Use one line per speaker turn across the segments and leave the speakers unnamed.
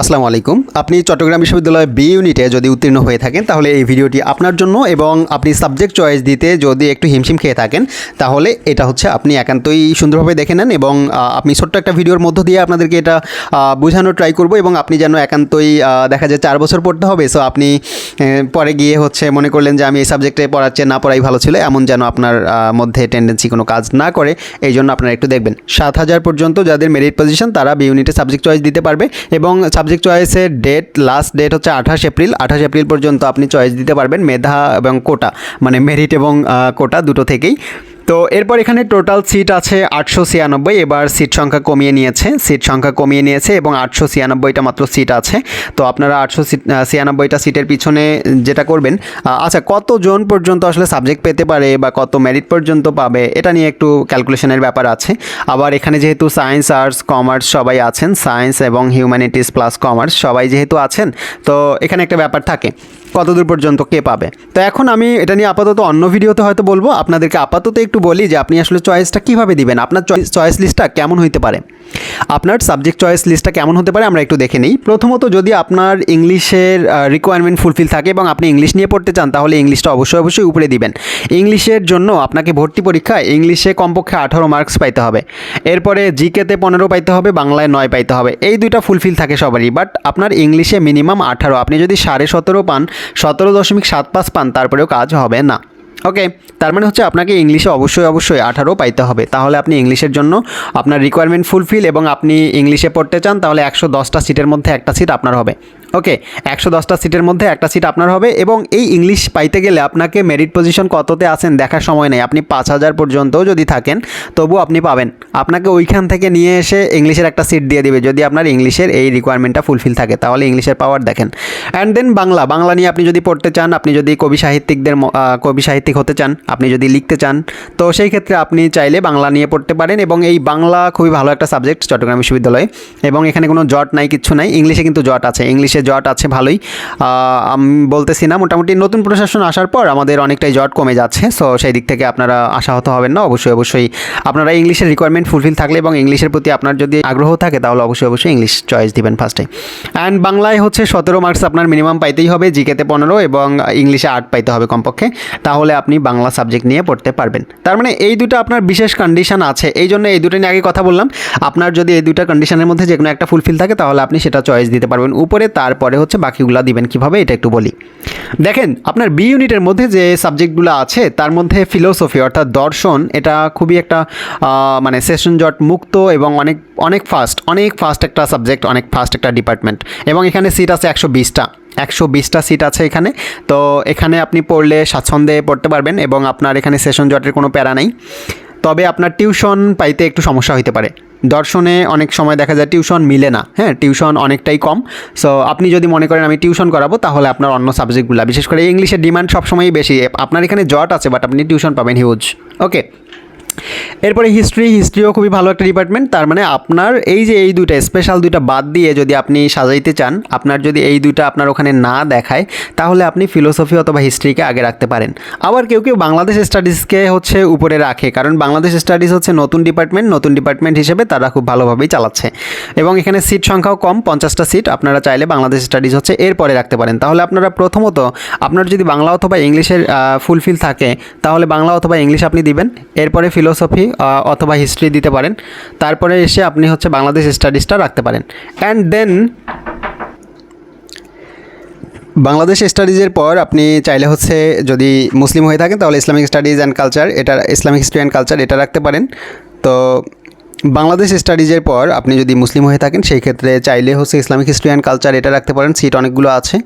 আসসালামু আলাইকুম। আপনি চট্টগ্রাম বিশ্ববিদ্যালয় বি ইউনিটে যদি উত্তীর্ণ হয়ে থাকেন, তাহলে এই ভিডিওটি আপনার জন্য এবং আপনি সাবজেক্ট চয়েস দিতে যদি একটু হিমশিম খেয়ে থাকেন, তাহলে এটা হচ্ছে আপনি একান্তই সুন্দরভাবে দেখে নেন এবং আপনি ছোট্ট একটা ভিডিওর মধ্য দিয়ে আপনাদেরকে এটা বোঝানোর ট্রাই করব এবং আপনি যেন একান্তই দেখা যায় চার বছর পড়তে হবে। সো আপনি পরে গিয়ে হচ্ছে মনে করলেন যে আমি এই সাবজেক্টে পড়াচ্ছে, না পড়াই ভালো ছিল, এমন যেন আপনার মধ্যে টেন্ডেন্সি কোনো কাজ না করে, এই জন্য আপনারা একটু দেখবেন। সাত হাজার পর্যন্ত যাদের মেরিট পজিশন তারা বি ইউনিটে সাবজেক্ট চয়েস দিতে পারবে এবং সাবজেক্ট চয়েসের ডেট লাস্ট ডেট হচ্ছে আঠাশ এপ্রিল। আঠাশ এপ্রিল পর্যন্ত আপনি চয়েস দিতে পারবেন মেধা এবং কোটা মানে মেরিট এবং কোটা দুটো থেকেই। তো এরপর এখানে টোটাল সিট আছে আটশো ছিয়ানব্বই, এবার সিট সংখ্যা কমিয়ে নিয়েছে। সিট সংখ্যা কমিয়ে নিয়েছে এবং আটশো ছিয়ানব্বইটা মাত্র সিট আছে। তো আপনারা আটশো ছিয়ানব্বইটা সিটের পিছনে যেটা করবেন আচ্ছা কতজন পর্যন্ত আসলে সাবজেক্ট পেতে পারে বা কত মেরিট পর্যন্ত পাবে, এটা নিয়ে একটু ক্যালকুলেশনের ব্যাপার আছে। আবার এখানে যেহেতু সায়েন্স আর্টস কমার্স সবাই আছেন সায়েন্স এবং হিউম্যানিটিস প্লাস কমার্স সবাই যেহেতু আছেন, তো এখানে একটা ব্যাপার থাকে। কতদূর পর্যন্ত কে পাবে। তো এখন আমি এটা নিয়ে আপাতত অন্য ভিডিওতে হয়তো বলব। আপনাদেরকে আপাতত একটু বলি যে আপনি আসলে চয়েসটা কীভাবে দিবেন? আপনার চয়েস লিস্টটা কেমন হইতে পারে? আপনার সাবজেক্ট চয়েস লিস্টটা কেমন হতে পারে আমরা একটু দেখে নিই। প্রথমত যদি আপনার ইংলিশের রিকোয়ারমেন্ট ফুলফিল থাকে এবং আপনি ইংলিশ নিয়ে পড়তে চান, তাহলে ইংলিশটা অবশ্যই অবশ্যই উপরে দিবেন। ইংলিশের জন্য আপনাকে ভর্তি পরীক্ষায় ইংলিশে কমপক্ষে আঠারো মার্কস পাইতে হবে। এরপরে জিকেতে পনেরো পাইতে হবে, বাংলায় নয় পাইতে হবে। এই দুইটা ফুলফিল থাকে সবারই বাট আপনার ইংলিশে মিনিমাম আঠারো। আপনি যদি সাড়ে সতেরো পান, সতেরো দশমিক সাত পাঁচ পান, তারপরেও কাজ হবে না। ওকে তার মানে হচ্ছে আপনাকে ইংলিশে অবশ্যই অবশ্যই আঠারো পাইতে হবে। তাহলে আপনি ইংলিশের জন্য আপনার রিকোয়ারমেন্ট ফুলফিল এবং আপনি ইংলিশে পড়তে চান, তাহলে একশো দশটা সিটের মধ্যে একটা সিট আপনার হবে। ওকে একশো দশটা সিটের মধ্যে একটা সিট আপনার হবে এবং এই ইংলিশ পাইতে গেলে আপনাকে মেরিট পজিশন কততে আছেন দেখার সময় নেই। আপনি পাঁচ হাজার পর্যন্তও যদি থাকেন তবু আপনি পাবেন। আপনাকে ওইখান থেকে নিয়ে এসে ইংলিশের একটা সিট দিয়ে দিবে। যদি আপনার ইংলিশের এই রিকোয়ারমেন্টটা ফুলফিল থাকে, তাহলে ইংলিশের পাওয়ার দেখেন। অ্যান্ড দেন বাংলা বাংলা নিয়ে আপনি যদি পড়তে চান, আপনি যদি কবি সাহিত্যিকদের কবি সাহিত্যিক হতে চান, আপনি যদি লিখতে চান, তো সেই ক্ষেত্রে আপনি চাইলে বাংলা নিয়ে পড়তে পারেন এবং এই বাংলা খুবই ভালো একটা সাবজেক্ট চট্টগ্রাম বিশ্ববিদ্যালয়ে। এবং এখানে কোনো জট নাই, কিচ্ছু নাই, ইংলিশে কিন্তু জট আছে। ইংলিশে জট আছে ভালোই। আমি বলতেছি না, মোটামুটি নতুন প্রশাসন আসার পর আমাদের অনেকটাই জট কমে যাচ্ছে। সো সেই দিক থেকে আপনারা আশাহত হবেন না, অবশ্যই অবশ্যই আপনারা ইংলিশের রিকোয়ারমেন্ট ফুলফিল থাকলে এবং ইংলিশের প্রতি আপনার যদি আগ্রহ থাকে, তাহলে অবশ্যই অবশ্যই ইংলিশ চয়েস দিবেন ফার্স্টে অ্যান্ড বাংলায় হচ্ছে সতেরো মার্কস আপনার মিনিমাম পাইতেই হবে, জিকেতে পনেরো এবং ইংলিশে আট পাইতে হবে কমপক্ষে। তাহলে আপনি বাংলা সাবজেক্ট নিয়ে পড়তে পারবেন। তার মানে এই দুটো আপনার বিশেষ কন্ডিশন আছে। এই জন্য এই দুটো নিয়ে আগে কথা বললাম। আপনার যদি এই দুটো কন্ডিশনের মধ্যে যে কোনো একটা ফুলফিল থাকে, তাহলে আপনি সেটা চয়েস দিতে পারবেন। উপরে তারপরে হচ্ছে বাকিগুলো দিবেন কীভাবে, এটা একটু বলি। দেখেন, আপনার বি ইউনিটের মধ্যে যে সাবজেক্টগুলো আছে, তার মধ্যে ফিলোসফি অর্থাৎ দর্শন, এটা খুবই একটা মানে সেশন জট মুক্ত এবং অনেক অনেক ফাস্ট অনেক ফাস্ট একটা সাবজেক্ট অনেক ফাস্ট একটা ডিপার্টমেন্ট এবং এখানে সিট আছে একশো বিশটা। একশো বিশটা সিট আছে এখানে। তো এখানে আপনি পড়লে স্বাচ্ছন্দ্যে পড়তে পারবেন এবং আপনার এখানে সেশন জটের কোনো প্যারা নেই। তবে আপনার টিউশন পাইতে একটু সমস্যা হতে পারে। দর্শনে অনেক সময় দেখা যায় টিউশন মিলে না। হ্যাঁ টিউশন অনেকটাই কম। সো আপনি যদি মনে করেন আমি টিউশন করাবো, তাহলে আপনার অন্য সাবজেক্টগুলো, বিশেষ করে ইংলিশের ডিমান্ড সবসময়ই বেশি। আপনার এখানে জট আছে বাট আপনি টিউশন পাবেন হিউজ ওকে এরপরে হিস্ট্রি হিস্ট্রিও খুবই ভালো একটা ডিপার্টমেন্ট তার মানে আপনার এই যে এই দুইটা স্পেশাল দুইটা বাদ দিয়ে যদি আপনি সাজাইতে চান, আপনার যদি এই দুইটা আপনার ওখানে না দেখায়, তাহলে আপনি ফিলোসফি অথবা হিস্ট্রিকে আগে রাখতে পারেন। আবার কেউ কেউ বাংলাদেশ স্টাডিজকে হচ্ছে উপরে রাখে, কারণ বাংলাদেশ স্টাডিজ হচ্ছে নতুন ডিপার্টমেন্ট নতুন ডিপার্টমেন্ট হিসেবে তারা খুব ভালোভাবেই চালাচ্ছে। এবং এখানে সিট সংখ্যাও কম, পঞ্চাশটা সিট আপনারা চাইলে বাংলাদেশ স্টাডিজ হচ্ছে এরপরে রাখতে পারেন। তাহলে আপনারা প্রথমত, আপনার যদি বাংলা অথবা ইংলিশের ফুলফিল থাকে, তাহলে বাংলা অথবা ইংলিশ আপনি দিবেন। এরপরে ফিলোসফি অথবা হিস্ট্রি দিতে পারেন। তারপরে এসে আপনি হচ্ছে বাংলাদেশ স্টাডিজটা রাখতে পারেন। অ্যান্ড দেন বাংলাদেশ স্টাডিজের পর আপনি চাইলে হচ্ছে যদি মুসলিম হয়ে থাকেন, তাহলে ইসলামিক স্টাডিজ অ্যান্ড কালচার এটা ইসলামিক হিস্ট্রি অ্যান্ড কালচার এটা রাখতে পারেন। তো বাংলাদেশ স্টাডিজের পর আপনি যদি মুসলিম হয়ে থাকেন, সেই ক্ষেত্রে চাইলে হচ্ছে ইসলামিক হিস্ট্রি অ্যান্ড কালচার এটা রাখতে পারেন। সিট অনেকগুলো আছে।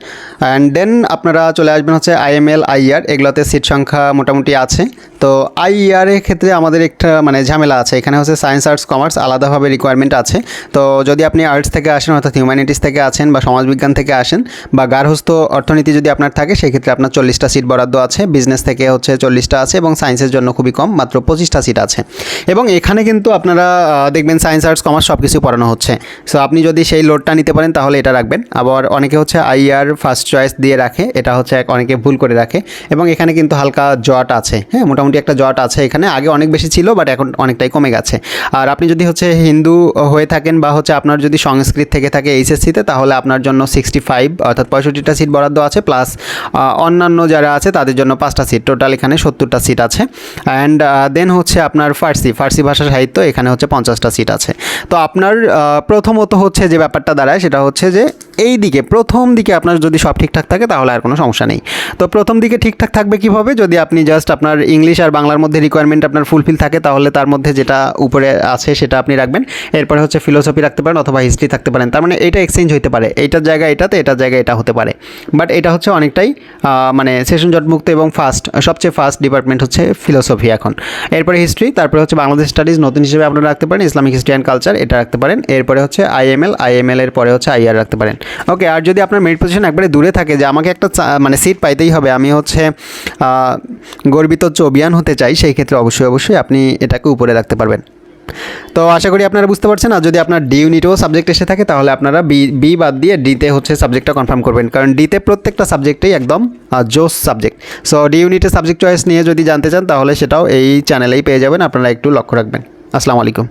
অ্যান্ড দেন আপনারা চলে আসবেন হচ্ছে আইএমএল আইআর এগুলোতে সিট সংখ্যা মোটামুটি আছে। তো আইআরের ক্ষেত্রে আমাদের একটা মানে ঝামেলা আছে। এখানে হচ্ছে সায়েন্স আর্টস কমার্স আলাদাভাবে রিকোয়ারমেন্ট আছে। তো যদি আপনি আর্টস থেকে আসেন, অর্থাৎ হিউম্যানিটিস থেকে আসেন বা সমাজবিজ্ঞান থেকে আসেন বা গার্হস্থ অর্থনীতি যদি আপনার থাকে সেই ক্ষেত্রে আপনার চল্লিশটা সিট বরাদ্দ আছে। বিজনেস থেকে হচ্ছে চল্লিশটা আছে এবং সায়েন্সের জন্য খুবই কম, মাত্র পঁচিশটা সিট আছে। এবং এখানে কিন্তু আপনারা দেখবেন সায়েন্স আর্টস কমার্স সব কিছু পড়ানো হচ্ছে। সো আপনি যদি সেই লোডটা নিতে পারেন, তাহলে এটা রাখবেন। আবার অনেকে হচ্ছে আইআর ফার্স্ট চয়েস দিয়ে রাখে, এটা হচ্ছে অনেকে ভুল করে রাখে। এবং এখানে কিন্তু হালকা জট আছে। হ্যাঁ মোটামুটি মোটামুটি একটা জট আছে এখানে। আগে অনেক বেশি ছিল বাট এখন অনেকটাই কমে গেছে। আর আপনি যদি হচ্ছে হিন্দু হয়ে থাকেন বা হচ্ছে আপনার যদি সংস্কৃত থেকে থাকে এইচএসসিতে তাহলে আপনার জন্য সিক্সটি ফাইভ অর্থাৎ পঁয়ষট্টিটা সিট বরাদ্দ আছে প্লাস অন্যান্য যারা আছে, তাদের জন্য পাঁচটা সিট টোটাল এখানে সত্তরটা সিট আছে। অ্যান্ড দেন হচ্ছে আপনার ফার্সি। ফার্সি ভাষা সাহিত্য এখানে হচ্ছে পঞ্চাশটা সিট আছে। তো আপনার প্রথমত হচ্ছে যে ব্যাপারটা দাঁড়ায়, সেটা হচ্ছে যে এই দিকে, প্রথম দিকে আপনার যদি সব ঠিকঠাক থাকে, তাহলে আর কোনো সমস্যা নেই। তো প্রথম দিকে ঠিকঠাক থাকবে কীভাবে? যদি আপনি জাস্ট আপনার ইংলিশ আর বাংলার মধ্যে রিকোয়ারমেন্ট আপনার ফুলফিল থাকে, তাহলে তার মধ্যে যেটা উপরে আছে, সেটা আপনি রাখবেন। এরপরে হচ্ছে ফিলোসফি রাখতে পারেন অথবা হিস্ট্রি থাকতে পারেন। তার মানে এটা এক্সচেঞ্জ হতে পারে। এইটার জায়গায় এটাতে, এটার জায়গায় এটা হতে পারে। বাট এটা হচ্ছে অনেকটাই মানে সেশন জটমুক্ত এবং ফার্স্ট সবচেয়ে ফার্স্ট ডিপার্টমেন্ট হচ্ছে ফিলোসফি এখন। এরপরে হিস্ট্রি তারপরে হচ্ছে বাংলাদেশ স্টাডিজ নতুন হিসেবে আপনারা রাখতে পারেন। ইসলামিক হিস্ট্রি অ্যান্ড কালচার এটা রাখতে পারেন। এরপরে হচ্ছে আইএমএল আইএমএল এর পরে হচ্ছে আইআর রাখতে পারেন। ওকে আর যদি আপনার মেরিট পজিশন একবারে দূরে থাকে যে আমাকে একটা মানে সিট পাইতেই হবে, আমি হচ্ছে গর্বিত চবিয়ান হতে চাই, সেই ক্ষেত্রে অবশ্যই অবশ্যই আপনি এটাকে উপরে রাখতে পারবেন। তো আশা করি আপনারা বুঝতে পারছেন, আর যদি আপনার ডি ইউনিটেও সাবজেক্ট এসে থাকে, তাহলে আপনারা বি বি বাদ দিয়ে ডিতে হচ্ছে সাবজেক্টটা কনফার্ম করবেন। কারণ ডিতে প্রত্যেকটা সাবজেক্টেই একদম জোস সাবজেক্ট সো ডি ইউনিটে সাবজেক্ট চয়েস নিয়ে যদি জানতে চান, তাহলে সেটাও এই চ্যানেলেই পেয়ে যাবেন, আপনারা একটু লক্ষ্য রাখবেন। আসসালামু আলাইকুম।